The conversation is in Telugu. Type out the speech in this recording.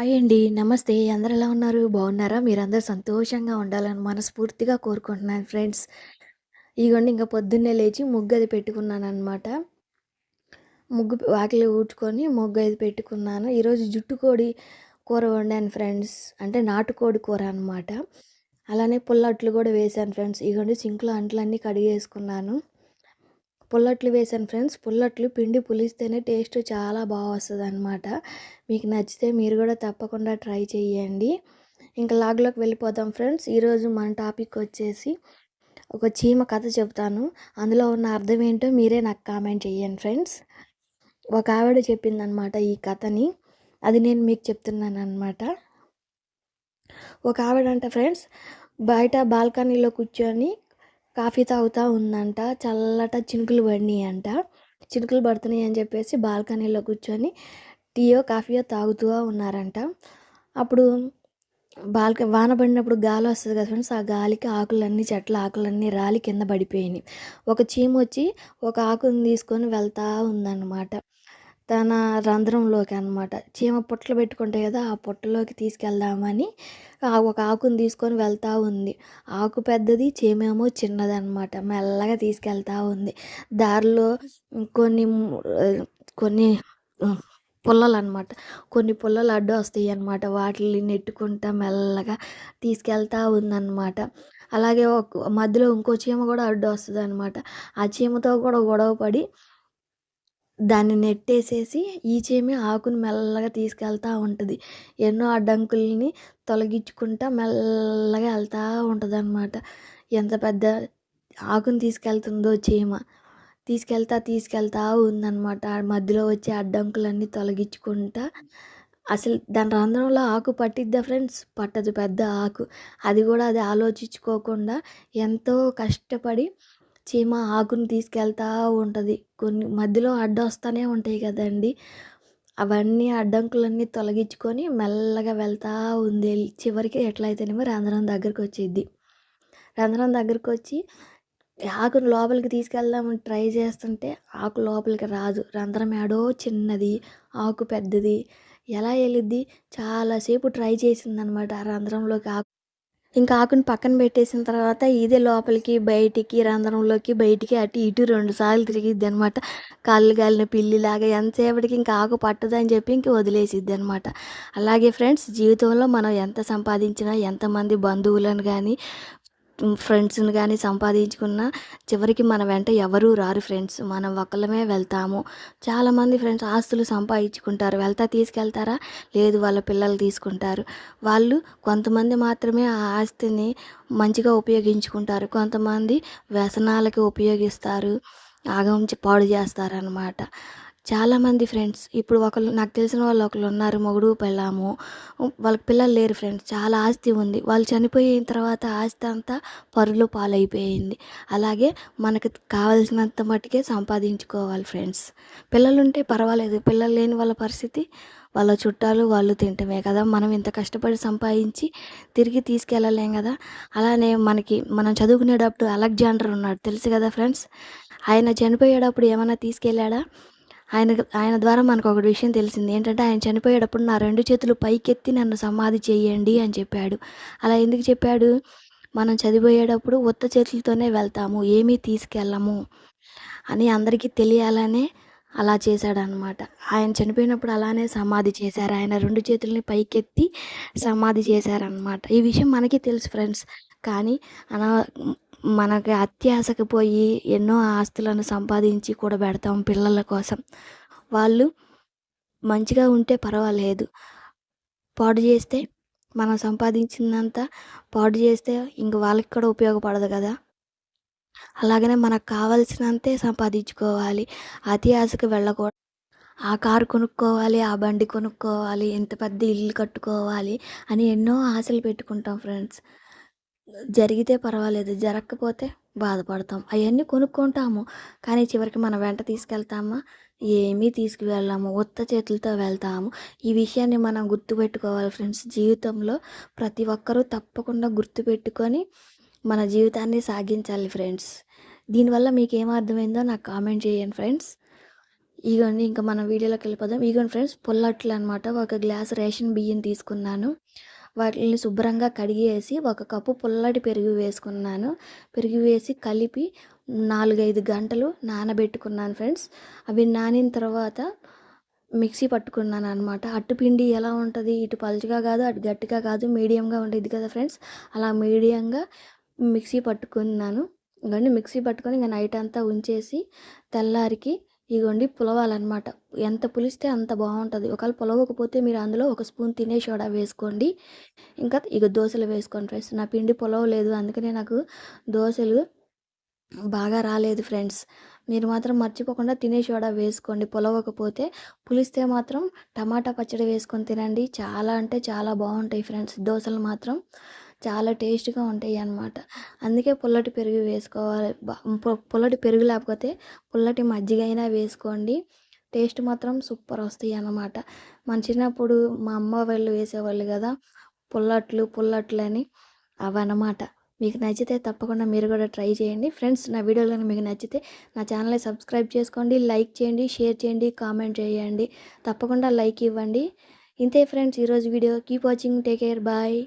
హాయ్ అండి. నమస్తే. అందరు ఎలా ఉన్నారు? బాగున్నారా? మీరందరూ సంతోషంగా ఉండాలని మనస్ఫూర్తిగా కోరుకుంటున్నాను ఫ్రెండ్స్. ఇగోండి ఇంకా పొద్దున్నే లేచి ముగ్గది పెట్టుకున్నాననమాట. ముగ్గు వాకిలి ఊడ్చుకొని ముగ్గది పెట్టుకున్నాను. ఈరోజు జుట్టుకోడి కూర వండాను ఫ్రెండ్స్. అంటే నాటుకోడి కూర అనమాట. అలానే పుల్లట్లు కూడా వేశాను ఫ్రెండ్స్. ఇగోండి సింక్‌లో అంట్లన్నీ కడిగేసుకున్నాను. పుల్లట్లు వేసాను ఫ్రెండ్స్. పుల్లట్లు పిండి పులిస్తేనే టేస్ట్ చాలా బాగా అనమాట మీకు నచ్చితే మీరు కూడా తప్పకుండా ట్రై చేయండి. ఇంకా లాగ్‌లోకి వెళ్ళిపోతాం ఫ్రెండ్స్. ఈరోజు మన టాపిక్ వచ్చేసి ఒక చీమ కథ చెప్తాను. అందులో ఉన్న అర్థం ఏంటో మీరే నాకు కామెంట్ చేయండి ఫ్రెండ్స్. ఒక ఆవిడ చెప్పిందనమాట ఈ కథని. అది నేను మీకు చెప్తున్నాననమాట. ఒక ఆవిడ అంట ఫ్రెండ్స్ బయట బాల్కనీలో కూర్చొని కాఫీ తాగుతూ ఉందంట. చల్లట చినుకులు పడినాయి అంట చినుకులు పడుతున్నాయి అని చెప్పేసి బాల్కనీలో కూర్చొని టీయో, కాఫీయో తాగుతూ ఉన్నారంట. అప్పుడు బాల్క వాన పడినప్పుడు గాలి వస్తుంది కదా ఫ్రెండ్స్. ఆ గాలికి ఆకులన్నీ చెట్ల ఆకులన్నీ రాలి కింద పడిపోయినాయి. ఒక చీమ వచ్చి ఒక ఆకుని తీసుకొని వెళ్తా ఉందన్నమాట. తన రంధ్రంలోకి అనమాట. చీమ పుట్టలు పెట్టుకుంటాయి కదా! ఆ పుట్టలోకి తీసుకెళ్దామని ఒక ఆకుని తీసుకొని వెళ్తూ ఉంది. ఆకు పెద్దది, చీమేమో చిన్నదనమాట. మెల్లగా తీసుకెళ్తా ఉంది. దారిలో కొన్ని కొన్ని పుల్లలు అనమాట కొన్ని పుల్లలు అడ్డు వస్తాయి అనమాట వాటిని నెట్టుకుంటా మెల్లగా తీసుకెళ్తా ఉందన్నమాట. అలాగే ఒక మధ్యలో ఇంకో చీమ కూడా అడ్డు వస్తుంది అనమాట ఆ చీమతో కూడా గొడవ పడి దాన్ని నెట్టేసేసి ఈ చీమే ఆకును మెల్లగా తీసుకెళ్తూ ఉంటుంది ఎన్నో అడ్డంకుల్ని తొలగించుకుంటా మెల్లగా వెళ్తూ ఉంటుంది అనమాట ఎంత పెద్ద ఆకును తీసుకెళ్తుందో చీమ. తీసుకెళ్తా తీసుకెళ్తా ఉందనమాట. మధ్యలో వచ్చే అడ్డంకులన్నీ తొలగించుకుంటా అసలు దాని రంధ్రంలో ఆకు పట్టిద్దా ఫ్రెండ్స్? పట్టదు పెద్ద ఆకు. అది కూడా అది ఆలోచించుకోకుండా ఎంతో కష్టపడి చీమ ఆకును తీసుకెళ్తా ఉంటుంది కొన్ని మధ్యలో అడ్డొస్తానే ఉంటాయి కదండీ! అవన్నీ అడ్డంకులన్నీ తొలగించుకొని మెల్లగా వెళ్తా ఉంది. చివరికి ఎట్లయితేనేమో రంధ్రం దగ్గరికి వచ్చిద్ది. రంధ్రం దగ్గరకొచ్చి ఆకుని లోపలికి తీసుకెళ్దామని ట్రై చేస్తుంటే ఆకు లోపలికి రాదు. రంధ్రం ఏడో చిన్నది, ఆకు పెద్దది. ఎలా వెళ్ళిద్ది? చాలాసేపు ట్రై చేసిందనమాట ఆ రంధ్రంలోకి ఆకు ఇంకా ఆకుని పక్కన పెట్టేసిన తర్వాత ఇదే లోపలికి, బయటికి, రంధ్రంలోకి, బయటికి అటు ఇటు రెండు సార్లు తిరిగిద్దనమాట. కాళ్ళు కాలిన పిల్లిలాగా ఎంతసేపటికి ఇంకా ఆకు పట్టదని చెప్పి ఇంక వదిలేసిద్ది అనమాట అలాగే ఫ్రెండ్స్ జీవితంలో మనం ఎంత సంపాదించినా, ఎంతమంది బంధువులను కానీ ఫ్రెండ్స్‌ని కానీ సంపాదించుకున్న చివరికి మన వెంట ఎవరూ రారు ఫ్రెండ్స్. మనం ఒకళ్ళమే వెళ్తాము. చాలామంది ఫ్రెండ్స్ ఆస్తులు సంపాదించుకుంటారు. వెళ్తా తీసుకెళ్తారా? లేదు వాళ్ళ పిల్లలు తీసుకుంటారు. వాళ్ళు కొంతమంది మాత్రమే ఆ ఆస్తిని మంచిగా ఉపయోగించుకుంటారు. కొంతమంది వ్యసనాలకి ఉపయోగిస్తారు. ఆగం పాడు చేస్తారనమాట. చాలామంది ఫ్రెండ్స్ ఇప్పుడు ఒకళ్ళు నాకు తెలిసిన వాళ్ళు ఒకళ్ళు ఉన్నారు. మొగుడు, పెళ్ళాము. వాళ్ళకి పిల్లలు లేరు ఫ్రెండ్స్. చాలా ఆస్తి ఉంది. వాళ్ళు చనిపోయిన తర్వాత ఆస్తి అంతా పరులు పాలైపోయింది. అలాగే మనకు కావాల్సినంత మట్టుకే సంపాదించుకోవాలి ఫ్రెండ్స్. పిల్లలుంటే పర్వాలేదు. పిల్లలు లేని వాళ్ళ పరిస్థితి వాళ్ళ చుట్టాలు వాళ్ళు తింటమే కదా! మనం ఇంత కష్టపడి సంపాదించి తిరిగి తీసుకెళ్ళలేం కదా! అలానే మనకి మనం చదువుకునేటప్పుడు అలెగ్జాండర్ ఉన్నాడు. తెలుసు కదా ఫ్రెండ్స్. ఆయన చనిపోయేటప్పుడు ఏమైనా తీసుకెళ్ళాడా? ఆయన ఆయన ద్వారా మనకు ఒక విషయం తెలిసింది. ఏంటంటే ఆయన చనిపోయేటప్పుడు నా రెండు చేతులు పైకెత్తి నన్ను సమాధి చేయండి అని చెప్పాడు. అలా ఎందుకు చెప్పాడు? మనం చదిపోయేటప్పుడు ఉత్త చేతులతోనే వెళ్తాము. ఏమీ తీసుకెళ్ళము అని అందరికీ తెలియాలనే అలా చేశాడనమాట. ఆయన చనిపోయినప్పుడు అలానే సమాధి చేశారు. ఆయన రెండు చేతుల్ని పైకెత్తి సమాధి చేశారనమాట. ఈ విషయం మనకి తెలుసు ఫ్రెండ్స్. కానీ అనా మనకి అత్యాశకు పోయి ఎన్నో ఆస్తులను సంపాదించి కూడా పెడతాం పిల్లల కోసం. వాళ్ళు మంచిగా ఉంటే పర్వాలేదు. పాడు చేస్తే మనం సంపాదించినంత పాడు చేస్తే ఇంక వాళ్ళకి కూడా ఉపయోగపడదు కదా! అలాగనే మనకు కావాల్సినంతే సంపాదించుకోవాలి. అతి ఆశకు వెళ్ళకూడదు. ఆ కారు కొనుక్కోవాలి, ఆ బండి కొనుక్కోవాలి, ఇంత పెద్ద ఇల్లు కట్టుకోవాలి అని ఎన్నో ఆశలు పెట్టుకుంటాం ఫ్రెండ్స్. జరిగితే పర్వాలేదు. జరగకపోతే బాధపడతాం. అవన్నీ కొనుక్కుంటాము. కానీ చివరికి మన వెంట తీసుకెళ్తామా? ఏమీ తీసుకువెళ్ళము. ఉత్త చేతులతో వెళ్తాము. ఈ విషయాన్ని మనం గుర్తుపెట్టుకోవాలి ఫ్రెండ్స్. జీవితంలో ప్రతి ఒక్కరూ తప్పకుండా గుర్తుపెట్టుకొని మన జీవితాన్ని సాగించాలి ఫ్రెండ్స్. దీనివల్ల మీకేం అర్థమైందో నాకు కామెంట్ చేయండి ఫ్రెండ్స్. ఇగోండి ఇంకా మనం వీడియోలోకి వెళ్ళిపోదాం ఇగోండి ఫ్రెండ్స్ పొల్లట్లు అనమాట ఒక గ్లాస్ రేషన్ బియ్యం తీసుకున్నాను వాటిని శుభ్రంగా కడిగేసి ఒక కప్పు పుల్లటి పెరుగు వేసుకున్నాను. పెరుగు వేసి కలిపి నాలుగైదు గంటలు నానబెట్టుకున్నాను ఫ్రెండ్స్. అవి నానిన తర్వాత మిక్సీ పట్టుకున్నాను అనమాట అట్టుపిండి ఎలా ఉంటుంది? ఇటు పలుచగా కాదు అటు గట్టిగా కాదు మీడియంగా ఉండేది కదా ఫ్రెండ్స్. అలా మీడియంగా మిక్సీ పట్టుకున్నాను. కానీ మిక్సీ పట్టుకొని ఇంకా నైట్ అంతా ఉంచేసి తెల్లారికి ఇగోండి పులవాలన్నమాట. ఎంత పులిస్తే అంత బాగుంటుంది ఒకవేళ పులవకపోతే మీరు అందులో ఒక స్పూన్ తినే సోడా వేసుకోండి. ఇంకా ఇక దోశలు వేసుకోండి ఫ్రెండ్స్. నా పిండి పులవలేదు అందుకనే నాకు దోశలు బాగా రాలేదు ఫ్రెండ్స్. మీరు మాత్రం మర్చిపోకుండా తినే సోడా వేసుకోండి. పులవకపోతే పులిస్తే మాత్రం టమాటా పచ్చడి వేసుకొని తినండి. చాలా అంటే చాలా బాగుంటాయి ఫ్రెండ్స్ దోశలు మాత్రం. చాలా టేస్ట్గా ఉంటాయి అన్నమాట. అందుకే పుల్లటి పెరుగు వేసుకోవాలి. పుల్లటి పెరుగు లేకపోతే పుల్లటి మజ్జిగ అయినా వేసుకోండి. టేస్ట్ మాత్రం సూపర్ వస్తాయి అన్నమాట. మన చిన్నప్పుడు మా అమ్మ వాళ్ళు వేసేవాళ్ళు కదా పుల్లట్లు పుల్లట్లు అని అవన్నమాట. మీకు నచ్చితే తప్పకుండా మీరు కూడా ట్రై చేయండి. ఫ్రెండ్స్ నా వీడియోలో మీకు నచ్చితే నా ఛానల్ని సబ్స్క్రైబ్ చేసుకోండి లైక్ చేయండి షేర్ చేయండి కామెంట్ చేయండి. తప్పకుండా లైక్ ఇవ్వండి. ఇంతే ఫ్రెండ్స్ ఈరోజు video. Keep watching take care bye.